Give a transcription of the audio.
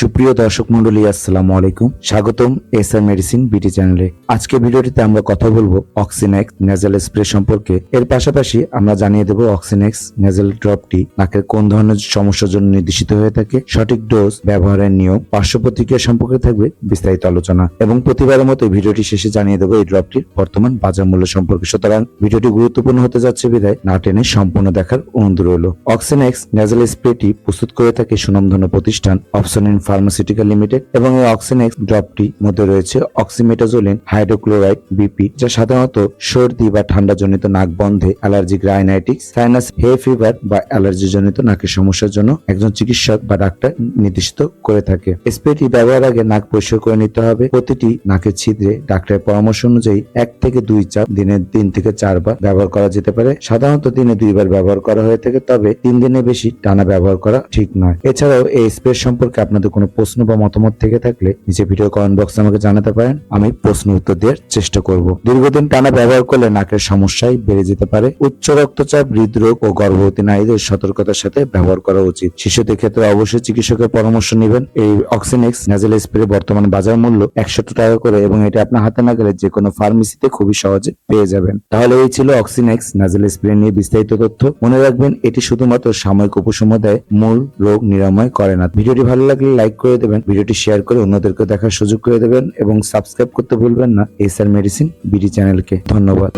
সুপ্রিয় দর্শক মন্ডলী আসসালামু আলাইকুম। স্বাগতম এস আর মেডিসিন বিটি চ্যানেলে। আজকে ভিডিওটিতে আমরা কথা বলব অক্সিনেক্স নেজাল স্প্রে সম্পর্কে। এর পাশাপাশি আমরা জানিয়ে দেব অক্সিনেক্স নেজাল ড্রপটি নাকের কোন ধরনের সমস্যার জন্য নির্দেশিত হয়ে থাকে, সঠিক ডোজ ব্যবহারের নিয়ম, পার্শ্ব প্রতিক্রিয়া সম্পর্কে থাকবে বিস্তারিত আলোচনা। এবং প্রতিবারের মতো ভিডিওটি শেষে জানিয়ে দেবো এই ড্রপটির বর্তমান বাজার মূল্য সম্পর্কে। সুতরাং ভিডিওটি গুরুত্বপূর্ণ হতে যাচ্ছে বিধায় না টেনে সম্পূর্ণ দেখার অনুরোধ রইল। অক্সিনেক্স নেজাল স্প্রেটি প্রস্তুত করে থাকে সুনামধন্য প্রতিষ্ঠান অপশন ফার্মাসিউটিক্যাল লিমিটেড এবং এই অক্সিনেক্স ড্রপটি মধ্যে রয়েছে অক্সিমেটাজোলিন হাইড্রোক্লোরাইড বিপি যা সাধারণত সর্দি বা ঠান্ডা জনিত নাক বন্ধে অ্যালার্জি গ্রাইনাইটিক্স সাইনাস হে ফিভার বা অ্যালার্জি জনিত নাকের সমস্যার জন্য একজন চিকিৎসক বা ডাক্তার নির্দিষ্ট করে থাকে। স্প্রেটি ব্যবহার আগে নাক পরিষ্কার করে নিতে হবে। প্রতিটি নাকের ছিদ্রে ডাক্তারের পরামর্শ অনুযায়ী এক থেকে দুই চাপ দিনে তিন থেকে চারবার ব্যবহার করা যেতে পারে। সাধারণত দিনে দুইবার ব্যবহার করা হয়ে থাকে, তবে তিন দিনের বেশি টানা ব্যবহার করা ঠিক নয়। এছাড়াও এই স্প্রে সম্পর্কে আপনাদের কোনো প্রশ্ন বা মতামত থেকে থাকলে নিচে ভিডিও কমেন্ট বক্সে আমাকে জানাতে পারেন। আমি প্রশ্ন উত্তর দেওয়ার চেষ্টা করব। দীর্ঘদিন টানা ব্যবহার করলে নাকের সমস্যায় বেড়ে যেতে পারে। উচ্চ রক্তচাপ, হৃদরোগ ও গর্ভবতী নারীদের সতর্কতার সাথে ব্যবহার করা উচিত। শিশুদের ক্ষেত্রে অবশ্যই চিকিৎসকের পরামর্শ নেবেন। এই অক্সিনেক্স নাজেল স্প্রে বর্তমান বাজার মূল্য একশো টাকা করে এবং এটা আপনার হাতে না গেলে যে কোনো ফার্মেসিতে খুবই সহজে পেয়ে যাবেন। তাহলে এই ছিল অক্সিনেক্স নাজেল স্প্রে নিয়ে বিস্তারিত তথ্য। মনে রাখবেন, এটি শুধুমাত্র সাময়িক উপশম দেয় মূল রোগ নিরাময় করে না। ভিডিওটি ভালো লাগলে লাইক করে দেবেন, ভিডিওটি শেয়ার করে অন্যদেরকে দেখার সুযোগ করে দেবেন এবং সাবস্ক্রাইব করতে ভুলবেন না এসআর মেডিসিন বিডি চ্যানেলকে। ধন্যবাদ।